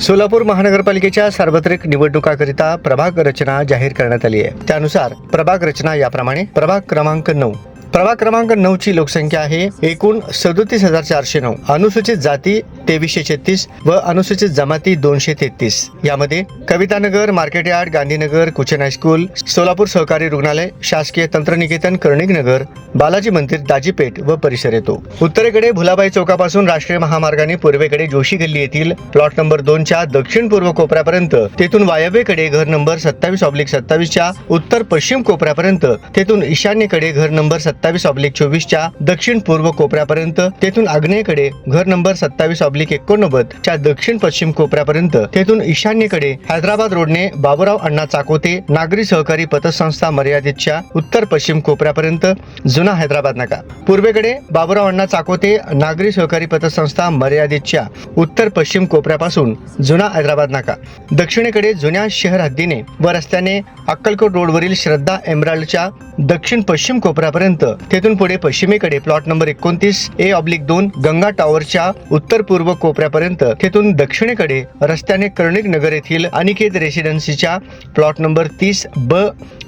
सोलापूर महानगरपालिकेच्या सार्वत्रिक निवडणुकाकरिता प्रभाग रचना जाहीर करण्यात आली आहे. त्यानुसार प्रभाग रचना याप्रमाणे प्रभाग क्रमांक नऊ. प्रभाग क्रमांक नऊ ची लोकसंख्या आहे एकूण सदोतीस हजार चारशे नऊ. अनुसूचित जाती तेवीसशे छत्तीस व अनुसूचित जमाती दोनशे तेहतीस यामध्ये Kavitanagar market yard Gandhinagar Kuchan high school Solapur सहकारी रुग्णालय शासकीय तंत्रनिकेतन कर्णिक नगर बालाजी मंदिर दाजीपेठ व परिसर येतो. उत्तरेकडे भुलाबाई चौकापासून राष्ट्रीय महामार्गाने पूर्वेकडे जोशी गल्ली येथील प्लॉट नंबर दोनच्या दक्षिण पूर्व कोपऱ्यापर्यंत तेथून वायव्येकडे घर नंबर सत्तावीस ऑब्लिक सत्तावीसच्या उत्तर पश्चिम कोपऱ्यापर्यंत तेथून ईशान्येकडे घर नंबर सत्तावीस ऑब्लिक चोवीसच्या दक्षिण पूर्व कोपऱ्यापर्यंत तेथून आग्नेयेकडे घर नंबर सत्तावीस ऑब्लिक एकोणनव्वद च्या दक्षिण पश्चिम कोपऱ्यापर्यंत. तेथून ईशान्येकडे हैदराबाद रोडने बाबुराव अण्णा चाकोते नागरी सहकारी पतसंस्था मर्यादितच्या उत्तर पश्चिम कोपऱ्यापर्यंत जुना हैदराबाद नाका. पूर्वेकडे बाबुराव अण्णा चाकोते नागरी सहकारी पतसंस्था मर्यादितच्या उत्तर पश्चिम कोपऱ्यापासून जुना हैदराबाद नाका. दक्षिणेकडे जुन्या शहर हद्दीने व रस्त्याने अक्कलकोट रोडवरील श्रद्धा एमराल्डच्या दक्षिण पश्चिम कोपऱ्यापर्यंत. तेथून पुढे पश्चिमेकडे प्लॉट नंबर एकोणतीस ए ऑब्लिक दोन गंगा टॉवरच्या उत्तर पूर्व कोपऱ्यापर्यंत. तेथून दक्षिणेकडे रस्त्याने कर्णिक नगर येथील अनिकेत रेसिडेन्सीच्या प्लॉट नंबर तीस ब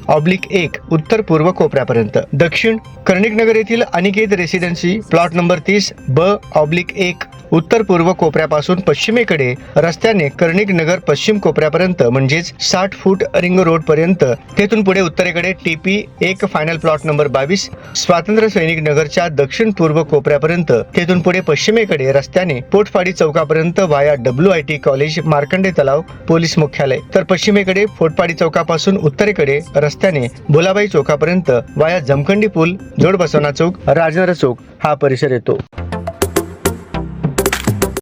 ऑब्लिक एक उत्तर पूर्व कोपऱ्यापर्यंत. दक्षिण कर्णिक नगर येथील अनिकेत रेसिडेन्सी प्लॉट नंबर तीस ब ऑब्लिक एक उत्तर पूर्व कोपऱ्यापासून पश्चिमेकडे रस्त्याने कर्णिक नगर पश्चिम कोपऱ्यापर्यंत म्हणजेच साठ फूट रिंग रोड पर्यंत. तेथून पुढे उत्तरेकडे टीपी एक फायनल प्लॉट नंबर बावीस स्वातंत्र्य सैनिक नगरच्या दक्षिण पूर्व कोपऱ्यापर्यंत. तेथून पुढे पश्चिमेकडे रस्त्याने पोटफाडी चौकापर्यंत via W I T college Markande तलाव पोलीस मुख्यालय. तर पश्चिमेकडे फोटपाडी चौकापासून उत्तरेकडे रस्त्याने भुलाबाई चौकापर्यंत वाया जमखंडी पूल जोड बसवना चौक राजेंद्र चौक हा परिसर येतो.